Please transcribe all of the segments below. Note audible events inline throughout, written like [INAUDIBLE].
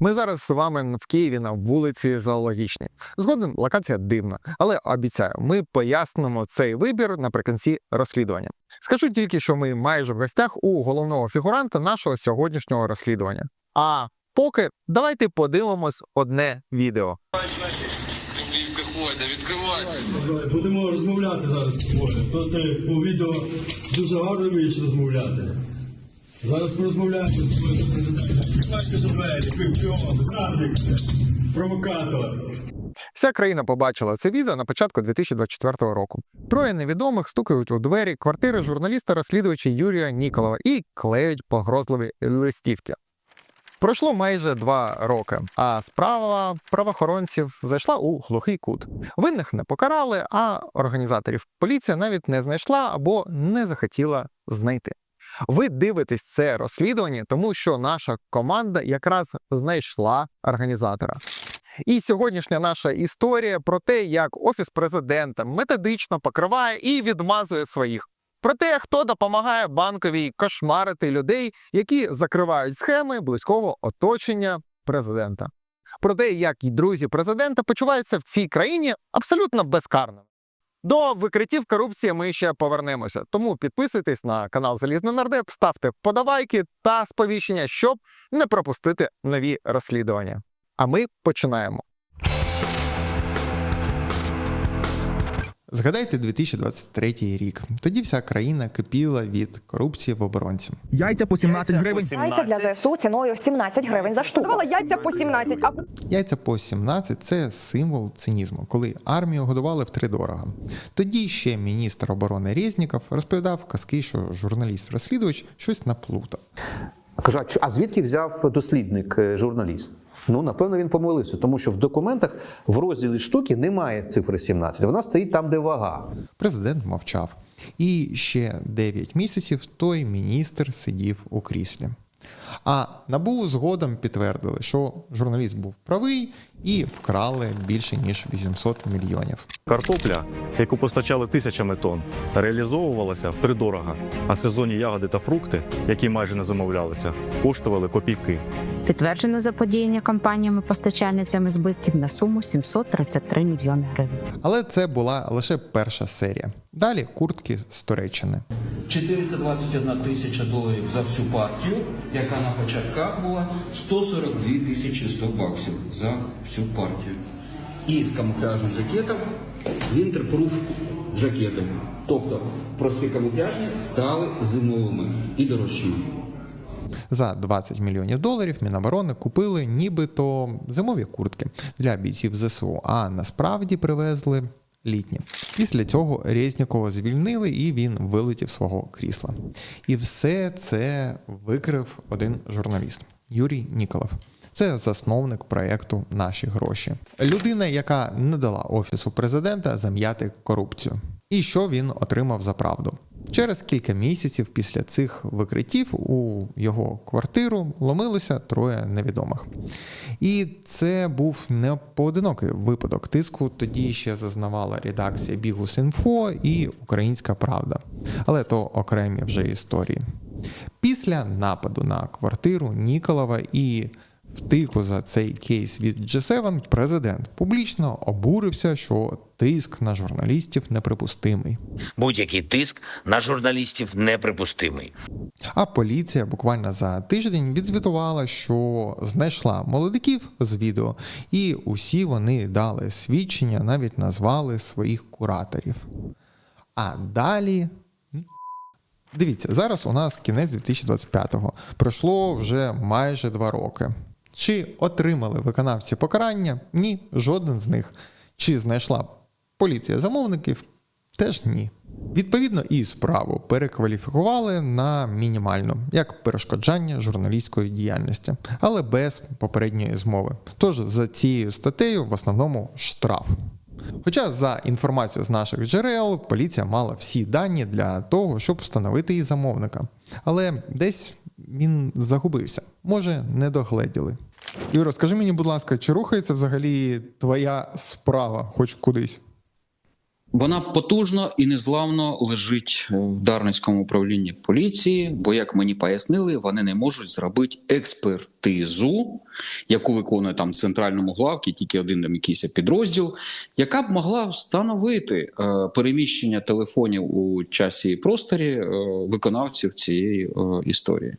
Ми зараз з вами в Києві на вулиці Зоологічній. Згодом локація дивна, але обіцяю, ми пояснимо цей вибір наприкінці розслідування. Скажу тільки, що ми майже в гостях у головного фігуранта нашого сьогоднішнього розслідування. А поки давайте подивимось одне відео. Відкривайте. Будемо розмовляти зараз ти по відео дуже гарно вмієш розмовляти. Зараз порозмовляємо з провокатор. Вся країна побачила це відео на початку 2024 року. Троє невідомих стукають у двері квартири журналіста-розслідувача Юрія Ніколова і клеють погрозливі листівки. Пройшло майже два роки, а справа правоохоронців зайшла у глухий кут. Винних не покарали, а організаторів поліція навіть не знайшла або не захотіла знайти. Ви дивитесь це розслідування, тому що наша команда якраз знайшла організатора. І сьогоднішня наша історія про те, як офіс президента методично покриває і відмазує своїх. Про те, хто допомагає банковій кошмарити людей, які закривають схеми близького оточення президента. Про те, як і друзі президента почуваються в цій країні абсолютно безкарними. До викриттів корупції ми ще повернемося. Тому підписуйтесь на канал Залізний Нардеп, ставте подавайки та сповіщення, щоб не пропустити нові розслідування. А ми починаємо. Згадайте 2023 рік. Тоді вся країна кипіла від корупції в оборонці. Яйця по 17 гривень. Яйця для ЗСУ ціною 17 гривень за штуку. Давала яйця по 17, а Яйця по 17 – це символ цинізму, коли армію годували втридорога. Тоді ще міністр оборони Резніков розповідав казки, що журналіст-розслідувач щось наплутав. Кажу, а звідки взяв дослідник е, журналіст? Ну, напевно, він помилився, тому що в документах в розділі штуки немає цифри 17. Вона стоїть там, де вага. Президент мовчав. І ще 9 місяців той міністр сидів у кріслі. А НАБУ згодом підтвердили, що журналіст був правий і вкрали більше ніж 800 мільйонів. Картопля, яку постачали тисячами тонн, реалізовувалася втридорога, а сезонні ягоди та фрукти, які майже не замовлялися, коштували копійки. Підтверджено заподіяння компаніями-постачальницями збитків на суму 733 мільйони гривень. Але це була лише перша серія. Далі куртки з Туреччини. 421 тисяча доларів за всю партію, яка на початках була 142 тисячі 100 баксів за всю партію. І з камуфляжним жакетом Winterproof жакети. Тобто прості камуфляжні стали зимовими і дорожчими. За 20 мільйонів доларів Міноборони купили нібито зимові куртки для бійців ЗСУ, а насправді привезли літні. Після цього Резнікова звільнили і він вилетів свого крісла. І все це викрив один журналіст Юрій Ніколов. Це засновник проєкту Наші гроші. Людина, яка не дала офісу президента зам'яти корупцію. І що він отримав за правду? Через кілька місяців після цих викриттів у його квартиру ломилося троє невідомих. І це був не поодинокий випадок тиску. Тоді ще зазнавала редакція Бігус.Інфо і Українська Правда. Але то окремі вже історії. Після нападу на квартиру Ніколова і втику за цей кейс від G7 президент публічно обурився, що тиск на журналістів неприпустимий. Будь-який тиск на журналістів неприпустимий. А поліція буквально за тиждень відзвітувала, що знайшла молодиків з відео, і усі вони дали свідчення, навіть назвали своїх кураторів. А далі. Дивіться, зараз у нас кінець 2025-го. Пройшло вже майже два роки. Чи отримали виконавці покарання? Ні, жоден з них. Чи знайшла поліція замовників? Теж ні. Відповідно, і справу перекваліфікували на мінімальну, як перешкоджання журналістської діяльності, але без попередньої змови. Тож за цією статтею в основному штраф. Хоча, за інформацією з наших джерел, поліція мала всі дані для того, щоб встановити її замовника. Але десь він загубився, може, не догледіли. Юро, скажи мені, будь ласка, чи рухається взагалі твоя справа хоч кудись? Вона потужно і незламно лежить в Дарницькому управлінні поліції, бо, як мені пояснили, вони не можуть зробити експертизу, яку виконує там центральному главці, тільки один там якийсь підрозділ, яка б могла встановити е, переміщення телефонів у часі і просторі е, виконавців цієї е, історії.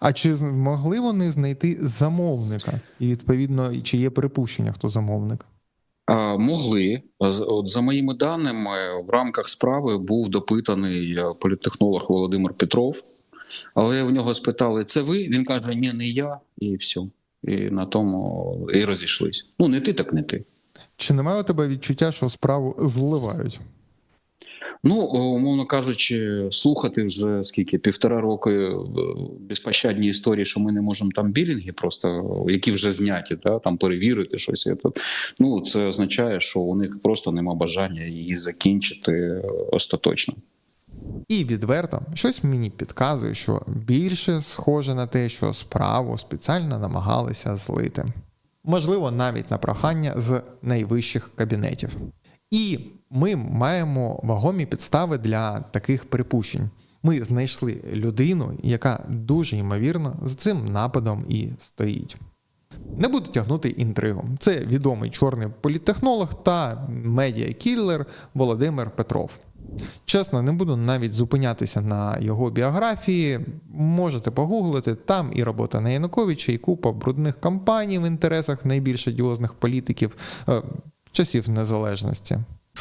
А чи змогли вони знайти замовника? І відповідно, чи є припущення, хто замовник? А, Могли от за моїми даними, в рамках справи був допитаний е, політтехнолог Володимир Петров, але в нього спитали: це ви? Він каже: Ні, не я, і все. І на тому і розійшлись. Ну не ти, так не ти. Чи немає у тебе відчуття, що справу зливають? Ну, умовно кажучи, слухати вже скільки півтора роки е, безпощадні історії, що ми не можемо там білінги, просто які вже зняті, да, там перевірити щось. Ну це означає, що у них просто нема бажання її закінчити е, остаточно. І відверто, щось мені підказує, що більше схоже на те, що справу спеціально намагалися злити. Можливо, навіть на прохання з найвищих кабінетів. І ми маємо вагомі підстави для таких припущень. Ми знайшли людину, яка дуже ймовірно за цим нападом і стоїть. Не буду тягнути інтригу. Це відомий чорний політтехнолог та медіакіллер Володимир Петров. Чесно, не буду навіть зупинятися на його біографії. Можете погуглити там і робота на Януковича, і купа брудних кампаній в інтересах найбільш одіозних політиків е, часів незалежності.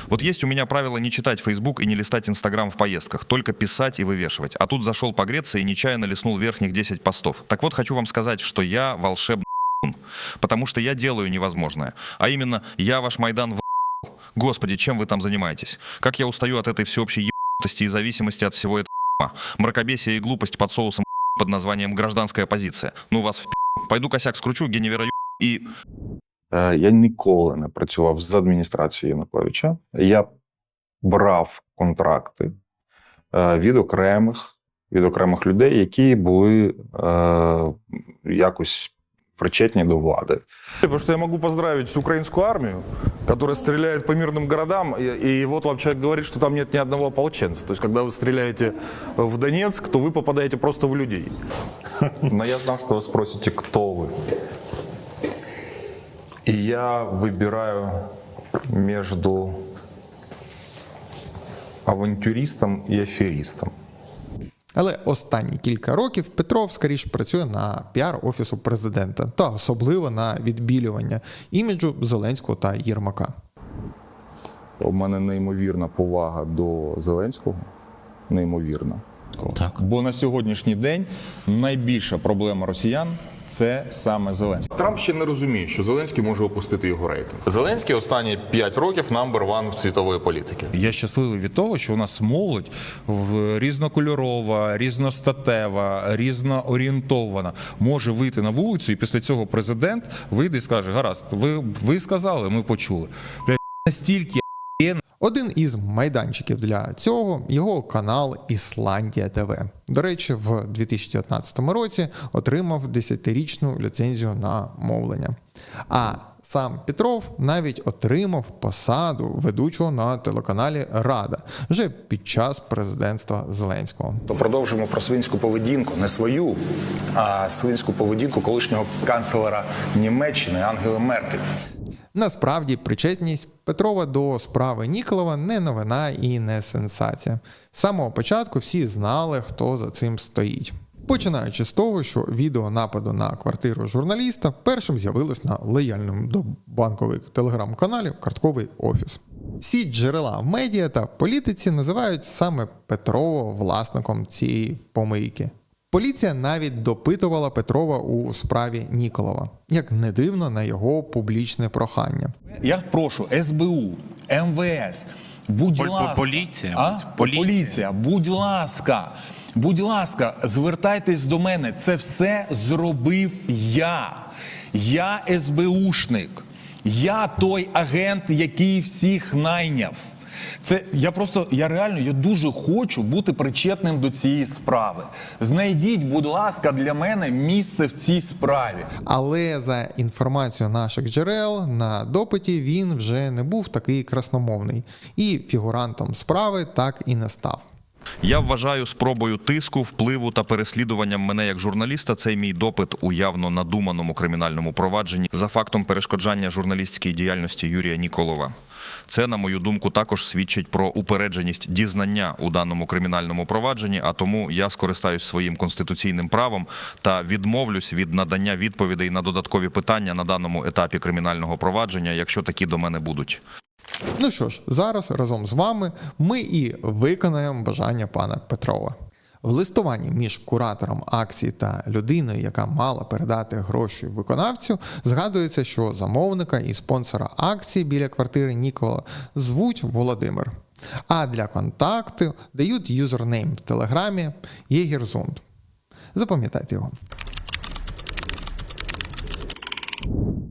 Вот есть у меня правило не читать Facebook и не листать Instagram в поездках, только писать и вывешивать. А тут зашел погреться и нечаянно листнул верхних 10 постов. Так вот, хочу вам сказать, что я волшебный потому что я делаю невозможное. А именно, я ваш Майдан в Господи, чем вы там занимаетесь? Как я устаю от этой всеобщей ебанутости и зависимости от всего этого мракобесия и глупость под соусом под названием гражданская позиция. Ну вас в Пойду косяк скручу, геневера и Я ніколи не працював з адміністрацією Януковича. Я брав контракти е, від окремих, від окремих людей, які були е, якось причетні до влади. Потому что я могу поздравить всю украинскую армию, которая стреляет по мирным городам, и, и вот вам человек говорит, что там нет ни одного ополченца. То есть, когда вы стреляете в Донецк, то вы попадаете просто в людей. [LAUGHS] Но я знал, что вы спросите, кто вы. И я выбираю между авантюристом и аферистом. Але останні кілька років Петров скоріш працює на піар офісу президента та особливо на відбілювання іміджу Зеленського та Єрмака. У мене неймовірна повага до Зеленського. Неймовірна. Так. Бо на сьогоднішній день найбільша проблема росіян це саме Зеленський. Трамп ще не розуміє, що Зеленський може опустити його рейтинг. Зеленський останні 5 років намбер ван в світової політики. Я щасливий від того, що у нас молодь в- різнокольорова, різностатева, різноорієнтована може вийти на вулицю, і після цього президент вийде і скаже: гаразд, ви, ви сказали, ми почули. Настільки Один із майданчиків для цього його канал Ісландія ТВ. До речі, в 2019 році отримав 10-річну ліцензію на мовлення. А сам Петров навіть отримав посаду ведучого на телеканалі Рада вже під час президентства Зеленського. То продовжимо про свинську поведінку, не свою, а свинську поведінку колишнього канцлера Німеччини Ангели Меркель. Насправді, причетність Петрова до справи Ніколова не новина і не сенсація. З самого початку всі знали, хто за цим стоїть. Починаючи з того, що відео нападу на квартиру журналіста першим з'явилось на лояльному до банкових телеграм-каналі Картковий офіс. Всі джерела в медіа та політиці називають саме Петрова власником цієї помийки. Поліція навіть допитувала Петрова у справі Ніколова, як не дивно на його публічне прохання. Я прошу СБУ, МВС, будь ласка. поліція, А? поліція. поліція, будь ласка, будь ласка, звертайтесь до мене. Це все зробив я. Я СБУшник. Я той агент, який всіх найняв. Це я просто, я реально я дуже хочу бути причетним до цієї справи. Знайдіть, будь ласка, для мене місце в цій справі. Але за інформацією наших джерел на допиті він вже не був такий красномовний, і фігурантом справи так і не став. Я вважаю спробою тиску, впливу та переслідуванням мене як журналіста цей мій допит у явно надуманому кримінальному провадженні за фактом перешкоджання журналістській діяльності Юрія Ніколова. Це, на мою думку, також свідчить про упередженість дізнання у даному кримінальному провадженні. А тому я скористаюсь своїм конституційним правом та відмовлюсь від надання відповідей на додаткові питання на даному етапі кримінального провадження, якщо такі до мене будуть. Ну що ж, зараз разом з вами ми і виконаємо бажання пана Петрова. В листуванні між куратором акції та людиною, яка мала передати гроші виконавцю, згадується, що замовника і спонсора акції біля квартири Нікола звуть Володимир. А для контакту дають юзернейм в телеграмі Єгерзунд. Запам'ятайте його.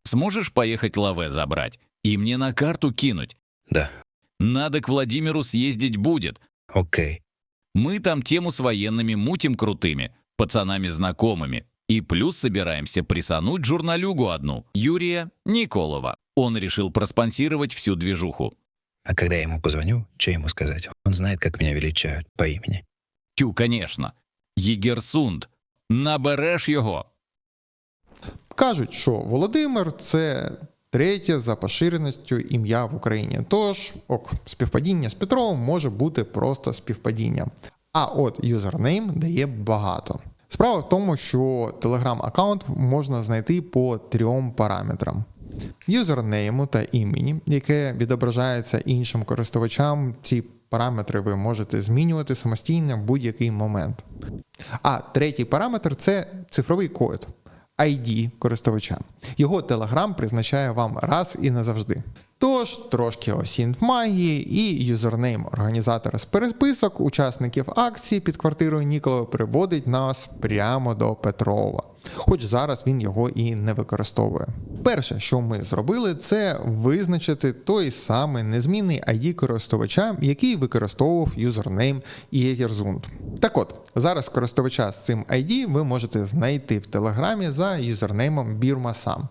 Сможешь поехать лаве забрать и мне на карту кинуть? Да. Надо к Владимиру съездить будет. Окей. Мы там тему с военными мутим крутыми, пацанами знакомыми. И плюс собираемся присануть журналюгу одну, Юрия Николова. Он решил проспонсировать всю движуху. А когда я ему позвоню, что ему сказать? Он знает, как меня величают по имени. Тю, конечно. Єгерсунд. Набереш його. Кажуть, що Володимир це третє за поширеністю ім'я в Україні. Тож, ок, співпадіння з Петровим може бути просто співпадінням. А от юзернейм дає багато. Справа в тому, що телеграм-аккаунт можна знайти по трьом параметрам: юзернейму та імені, яке відображається іншим користувачам. Ці параметри ви можете змінювати самостійно в будь-який момент. А третій параметр це цифровий код. ID користувача. Його Telegram призначає вам раз і назавжди. Тож трошки осінт магії і юзернейм організатора з переписок учасників акції під квартирою Ніколова приводить нас прямо до Петрова. Хоч зараз він його і не використовує. Перше, що ми зробили, це визначити той самий незмінний ID користувача, який використовував юзернейм Єгерзунд. Так от, зараз користувача з цим ID ви можете знайти в Телеграмі за юзернеймом BirmaSam,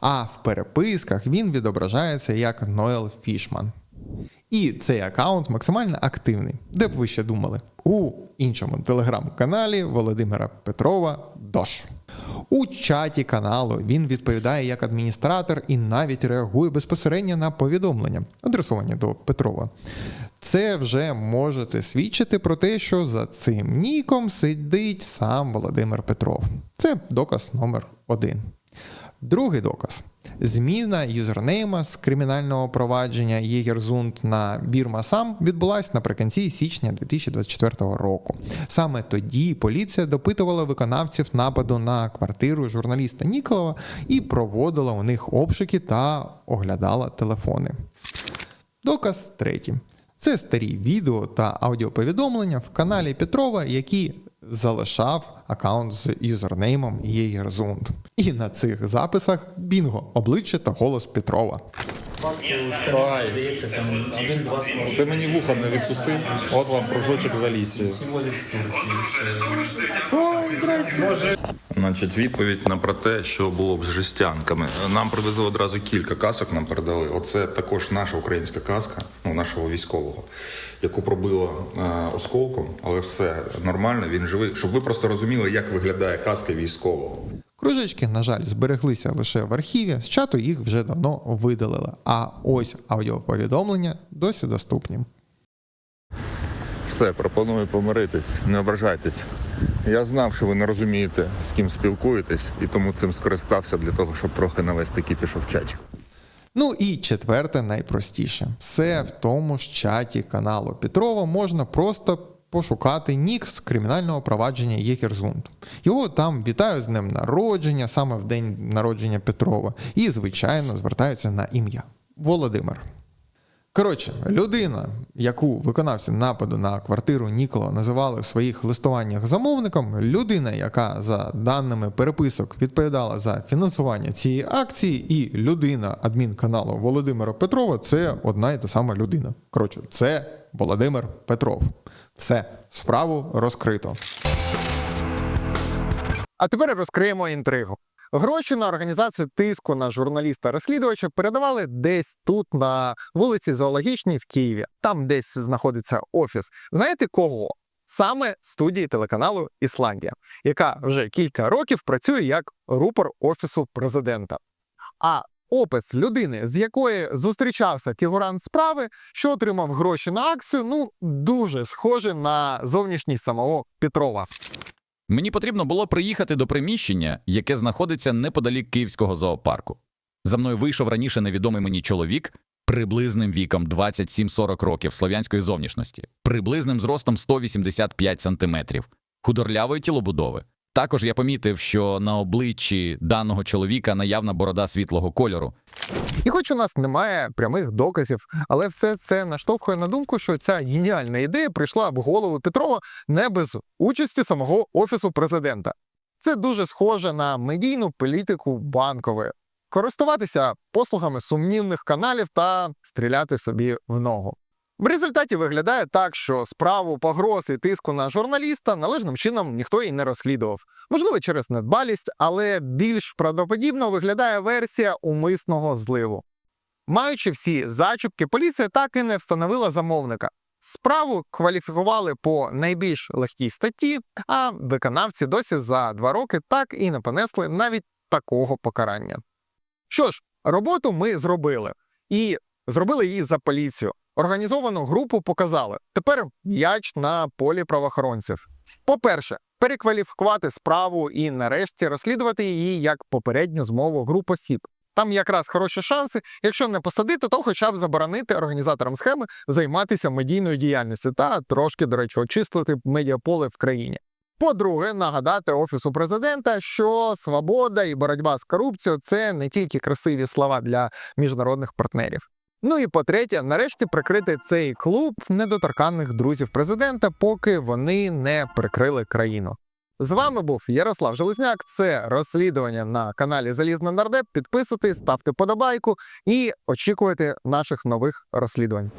а в переписках він відображається як Noel Фішман. І цей аккаунт максимально активний. Де б ви ще думали? У іншому телеграм-каналі Володимира Петрова Дош. У чаті каналу він відповідає як адміністратор і навіть реагує безпосередньо на повідомлення, адресовані до Петрова. Це вже можете свідчити про те, що за цим ніком сидить сам Володимир Петров. Це доказ номер один. Другий доказ. Зміна юзернейма з кримінального провадження Єгерзунд на Бірмасам відбулась наприкінці січня 2024 року. Саме тоді поліція допитувала виконавців нападу на квартиру журналіста Ніколова і проводила у них обшуки та оглядала телефони. Доказ третій. Це старі відео та аудіоповідомлення в каналі Петрова, які залишав аккаунт з юзернеймом Єгерзунд. І на цих записах бінго, обличчя та голос Петрова. Ти мені вуха не відкуси. От вам кружочок з Алісією. Значить, відповідь на про те, що було б з жестянками. Нам привезли одразу кілька касок, нам передали. Оце також наша українська каска, ну нашого військового, яку пробило е, осколком, але все нормально, він живий. Щоб ви просто розуміли, як виглядає каска військового. Кружечки, на жаль, збереглися лише в архіві, з чату їх вже давно видалили. А ось аудіоповідомлення досі доступні. Все, пропоную помиритись, не ображайтесь. Я знав, що ви не розумієте, з ким спілкуєтесь, і тому цим скористався для того, щоб трохи навести кіпіш в чаті. Ну і четверте, найпростіше. Все в тому ж чаті каналу Петрова можна просто пошукати нік з кримінального провадження Єкерзунд. Його там вітають з днем народження, саме в день народження Петрова, і, звичайно, звертаються на ім'я Володимир. Коротше, людина, яку виконавці нападу на квартиру Нікола називали в своїх листуваннях замовником, людина, яка за даними переписок відповідала за фінансування цієї акції, і людина адмінканалу Володимира Петрова це одна і та сама людина. Коротше, це Володимир Петров. Все, справу розкрито. А тепер розкриємо інтригу. Гроші на організацію тиску на журналіста-розслідувача передавали десь тут, на вулиці Зоологічній в Києві. Там десь знаходиться офіс. Знаєте кого? Саме студії телеканалу Ісландія, яка вже кілька років працює як рупор офісу президента. А опис людини, з якої зустрічався фігурант справи, що отримав гроші на акцію, ну дуже схоже на зовнішність самого Петрова. Мені потрібно було приїхати до приміщення, яке знаходиться неподалік Київського зоопарку. За мною вийшов раніше невідомий мені чоловік приблизним віком 27-40 років слов'янської зовнішності, приблизним зростом 185 сантиметрів, худорлявої тілобудови. Також я помітив, що на обличчі даного чоловіка наявна борода світлого кольору. І хоч у нас немає прямих доказів, але все це наштовхує на думку, що ця геніальна ідея прийшла в голову Петрова не без участі самого офісу президента. Це дуже схоже на медійну політику банкової. Користуватися послугами сумнівних каналів та стріляти собі в ногу. В результаті виглядає так, що справу погроз і тиску на журналіста належним чином ніхто і не розслідував. Можливо, через недбалість, але більш правдоподібно виглядає версія умисного зливу. Маючи всі зачіпки, поліція так і не встановила замовника. Справу кваліфікували по найбільш легкій статті, а виконавці досі за два роки так і не понесли навіть такого покарання. Що ж, роботу ми зробили і зробили її за поліцію. Організовану групу показали. Тепер м'яч на полі правоохоронців. По-перше, перекваліфікувати справу і нарешті розслідувати її як попередню змову груп осіб. Там якраз хороші шанси. Якщо не посадити, то хоча б заборонити організаторам схеми займатися медійною діяльністю та трошки, до речі, очистити медіаполе в країні. По-друге, нагадати офісу президента, що свобода і боротьба з корупцією це не тільки красиві слова для міжнародних партнерів. Ну і по-третє, нарешті прикрити цей клуб недоторканних друзів президента, поки вони не прикрили країну. З вами був Ярослав Железняк. Це розслідування на каналі Залізна Нардеп. Підписуйтесь, ставте подобайку і очікуйте наших нових розслідувань.